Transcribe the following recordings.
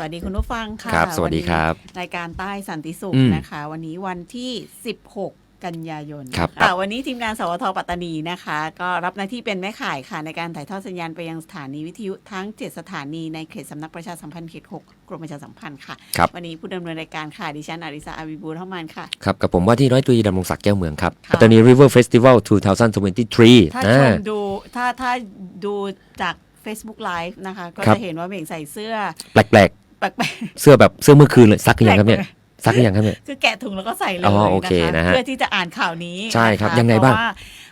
สวัสดีคุณผู้ฟังค่ะครับ สวัสดีครับวันนี้รายการใต้สันติสุขอืมนะคะ วันนี้วันที่ 16 กันยายนครับค่ะวันนี้ทีมงานสวทปัตตานีนะคะ ก็รับหน้าที่เป็นแม่ข่ายค่ะในการถ่ายทอดสัญญาณไปยังสถานีวิทยุทั้ง 7 สถานีในเขตสำนักประชาสัมพันธ์เขต 6 กรมประชาสัมพันธ์ค่ะครับวันนี้ผู้ดำเนินรายการค่ะ ดิฉันอาริสาอาวิบูรเท่ามันค่ะ ครับ กับผมว่าที่ร้อยตรีดำรงศักดิ์แก้วเมืองครับค่ะปัตตานี River Festival 2023ถ้าอ่ชมดูถ้าถ้าดูจาก Facebook Live นะคะ ก็ครับจะเห็นว่าเบ่งใส่เสื้อ แปลก แปลกๆเสื้อแบบเสื้อเมื่อคืนเลยซักหรือยังครับเนี่ยแปลกซักหรือยังครับเนี่ย ๆ คือแกะถุงแล้วก็ใส่เลยอ๋อโอเคนะคะนะฮะเพื่อที่จะอ่านข่าวนี้ใช่ครับนะะยังไงบ้างเพระว่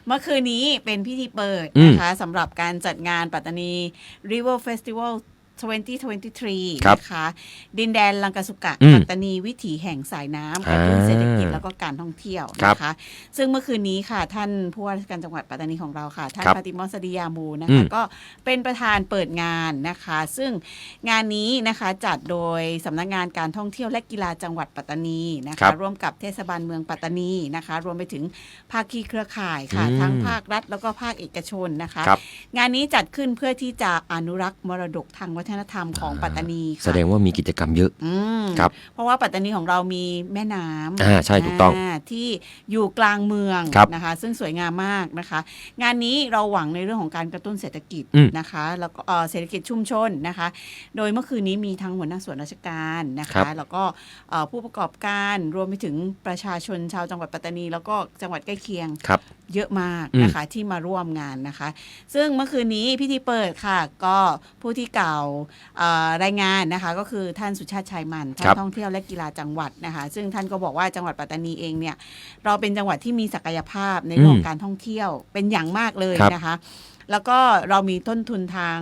เมื่อคืนนี้เป็นพิธีเปิดอืมนะคะสำหรับการจัดงานปัตตานี River Festival 2023 ครับนะคะดินแดนลังกาสุกะอืมปัตตานีวิถีแห่งสายน้ำกระตุ้นอ่าเศรษฐกิจแล้วก็การท่องเที่ยวครับนะคะ ซึ่งเมื่อคืนนี้ค่ะ ท่านผู้ว่าราชการจังหวัดปัตตานีของเราค่ะ ท่านครับปาติมอสดิยามูนะอืคะ มก็เป็นประธานเปิดงานนะคะ ซึ่งงานนี้นะคะจัดโดยสำนักงานการท่องเที่ยวและกีฬาจังหวัดปัตตานีนะครัคะ บร่วมกับเทศบาลเมืองปัตตานีนะคะ รวมไปถึงภาคีเครือข่ายค่ะ อืม ทั้งภาครัฐแล้วก็ภาคเอกชนนะคะ ครับ งานนี้จัดขึ้นเพื่อที่จะอนุรักษ์มรดกทางวัฒนธรรมของปัตตานีค่ะแสดงว่ามีกิจกรรมเยอะอืมครับ เพราะว่าปัตตานีของเรามีแม่น้ำอ่าใช่ถูกต้องาที่อยู่กลางเมืองครับนะคะ ซึ่งสวยงามมากนะคะ งานนี้เราหวังในเรื่องของการกระตุ้นเศรษฐกิจอืมนะคะ แล้วก็เอ่อเศรษฐกิจชุมชนนะคะ โดยเมื่อคืนนี้มีทั้งหัวหน้าส่วนราชการนะครัคะบแล้วก็เอ่อผู้ประกอบการรวมไปถึงประชาชนชาวจังหวัดปัตตานี แล้วก็จังหวัดใกล้เคียงครับเยอะมากอืมนะคะที่มาร่วมงานนะคะ ซึ่งเมื่อคืนนี้พิธีเปิดค่ะ ก็ผู้ที่กล่าวเอ่อรายงานนะคะ ก็คือท่านสุชาติชัยมันท่าครันบท่องเที่ยวและกีฬาจังหวัดนะคะ ซึ่งท่านก็บอกว่าจังหวัดปัตตานีเองเนี่ยเราเป็นจังหวัดที่มีศักยภาพในเรื่องของการท่องเที่ยวเป็นอย่างมากเลยครับนะคะ แล้วก็เรามีต้นทุนทาง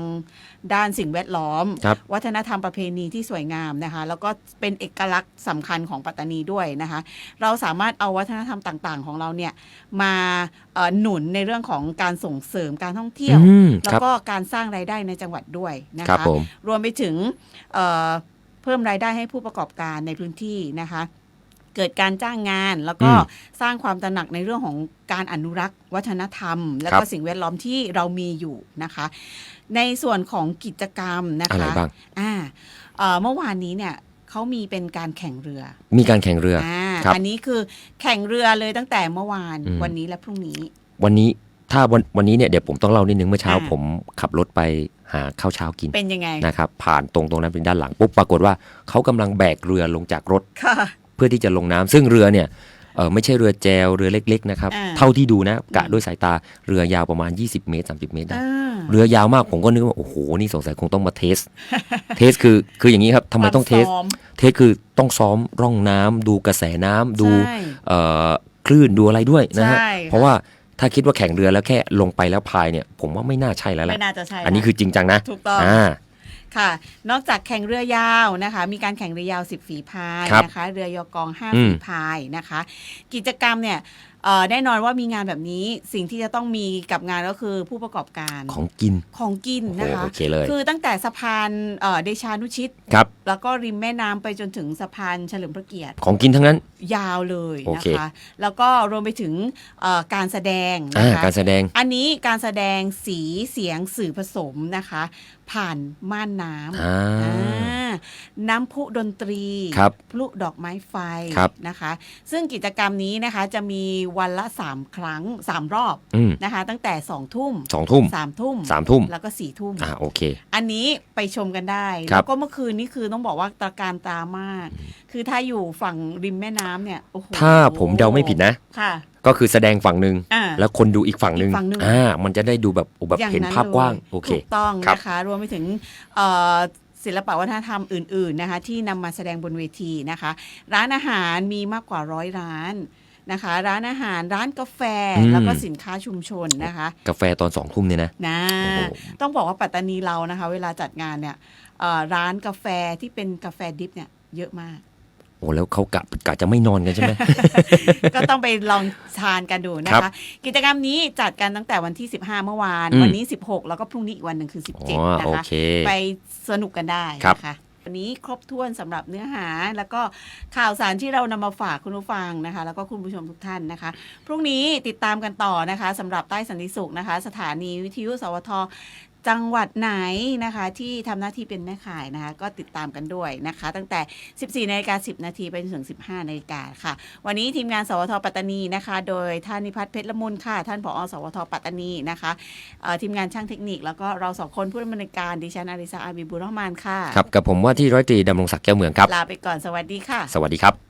ด้านสิ่งแวดล้อม ครับ วัฒนธรรมประเพณีที่สวยงามนะคะ แล้วก็เป็นเอกลักษณ์สำคัญของปัตตานีด้วยนะคะ เราสามารถเอาวัฒนธรรมต่างๆ ของเราเนี่ยมาเอ่อหนุนในเรื่องของการส่งเสริมการท่องเที่ยว อืมแล้วครับก็การสร้างรายได้ในจังหวัดด้วยนะครับคะผม รวมไปถึงเอ่อเพิ่มรายได้ให้ผู้ประกอบการในพื้นที่นะคะ เกิดการจ้างงาน แล้วก็อืมสร้างความตระหนักในเรื่องของการอนุรักษ์ วัฒนธรรม และครัก็บสิ่งแวดล้อมที่เรามีอยู่นะคะ ในส่วนของกิจกรรมนะอะไรคะบ้างอ่าเอ่อเมื่อวานนี้เนี่ยเขามีเป็นการแข่งเรือ มีการแข่งเรืออ่าครับอันนี้คือแข่งเรือเลยตั้งแต่เมื่อวานอืมวันนี้และพรุ่งนี้ วันนี้ถ้าวันวันนี้เนี่ยเดี๋ยวผมต้องเล่านิดนึงเมื่อเช้าอ่าผมขับรถไปหาข้าวเช้ากินเป็นยังไงนะครับผ่านตรงตรงนั้นเป็นด้านหลังปุ๊บปรากฏว่าเขากำลังแบกเรือลงจากรถค่ะ เพื่อที่จะลงน้ำซึ่งเรือเนี่ยเออไม่ใช่เรือแจวเรือเล็กๆนะครับ อ่า เท่าที่ดูนะกะด้วยสายตาเรือยาวประมาณ 20 เมตร 30 เมตรได้อ่าเรือยาวมากผมก็นึกว่าโอ้โหนี่สงสัยคงต้องมาเทส เทสคือคืออย่างนี้ครับทำไมต้องเทส ควาซ้อม เทสคือต้องซ้อมร่องน้ำดูกระแสน้ำดูใช่เอ่อคลื่นดูอะไรด้วยนะฮะใช่ค่ะ เพราะว่าถ้าคิดว่าแข่งเรือแล้วแค่ลงไปแล้วพายเนี่ย ผมว่าไม่น่าใช่แล้วแหไม่ละน่าจะใช่อันนี้ะคือจริงจังนะถูกต้อง อ่า ค่ะ นอกจากแข่งเรือยาวนะคะ มีการแข่งเรือยาว 10 ฝีพายครับนะคะ เรือ ยอกอง อื5 ม ฝีพายนะคะ กิจกรรมเนี่ย เอ่อแน่นอนว่ามีงานแบบนี้สิ่งที่จะต้องมีกับงานก็คือผู้ประกอบการของกิน ของกินโอ้โหนะคะ โอเคเลย คือตั้งแต่สะพานเอ่อเดชานุชิต ครับ แล้วก็ริมแม่น้ำไปจนถึงสะพานเฉลิมพระเกียรติ ของกินทั้งนั้น ยาวเลยโอนะเค คะ แล้วก็รวมไปถึงเอ่อการแสดงอ่านะคะ การแสดง อันนี้การแสดงสีเสียงสื่อผสมนะคะ ผ่านม่านน้ำอ่าอ่าน้ำพุดนตรีครับพลุดอกไม้ไฟครับนะคะ ซึ่งกิจกรรมนี้นะคะจะมีวันละ 3 ครั้ง 3 รอบอืม นะคะ ตั้งแต่2ทุ่มสองทุ่ม3ทุ่มสามทุ่มแล้วก็4ทุ่ม อ่าโอเค อันนี้ไปชมกันได้ ครับ แล้วก็เมื่อคืนนี้คือต้องบอกว่าตระการตามาก คือถ้าอยู่ฝั่งริมแม่น้ำเนี่ยโอ้โหถ้าผมเดาไม่ผิดนะ ค่ะ ก็คือแสดงฝั่งหนึ่งอ่า แล้วคนดูอีกฝั่งหนึ่งอีกฝั่งหนึ่ง อ่า มันจะได้ดูแบบโอ้แบบอย่างเห็นนั้นภาพกว้างเลยโอเค ถูกต้องครับนะคะ รวมไปถึงเอ่อศิลปวัฒนธรรมอื่น ๆนะคะ ที่นำมาแสดงบนเวทีนะคะ ร้านอาหารมีมากกว่าร้อยร้าน นะคะ ร้านอาหารร้านกาแฟอืมแล้วก็สินค้าชุมชนนะคะ กาแฟตอนสองทุ่มเนี่ยนะนะโอ้โหต้องบอกว่าปัตตานีเรานะคะ เวลาจัดงานเนี่ยเอ่อร้านกาแฟที่เป็นกาแฟดิฟเนี่ยเยอะมากโอ้แล้วเขากะกะจะไม่นอนกันใช่ไหมก็ต้องไปลองทานกันดูนะครัคะบกิจกรรมนี้จัดกันตั้งแต่วันที่ 15 เมื่อวานอืมวันนี้ 16 แล้วก็พรุ่งนี้อีกวันหนึ่งคืออ๋อ17 นะโอคะเคไปสนุกกันได้ครับนะคะ วันนี้ครบถ้วนสำหรับเนื้อหา แล้วก็ข่าวสารที่เรานำมาฝากคุณผู้ฟังนะคะ แล้วก็คุณผู้ชมทุกท่านนะคะ พรุ่งนี้ติดตามกันต่อนะคะสำหรับใต้สันติสุขนะคะ สถานีวิทยุสวท จังหวัดไหนนะคะ ที่ทำหน้าที่เป็นแม่ข่ายนะคะ ก็ติดตามกันด้วยนะคะ ตั้งแต่ 14นาฬิกา10 นาทีไปจนถึง 15นาฬิกาค่ะ วันนี้ทีมงานสวทปัตตานีนะคะ โดยท่านนิพัฒน์เพชรละมุนค่ะ ท่านผอสวทปัตตานีนะคะเอ่อทีมงานช่างเทคนิค แล้วก็เราสองคนผู้ดำเนินการดิฉันอาริซาอาบีบุรห์มานค่ะครับกับผมว่าที่ร้อยตรีดำรงศักดิ์แก้วเมืองครับลาไปก่อนสวัสดีค่ะ สวัสดีครับ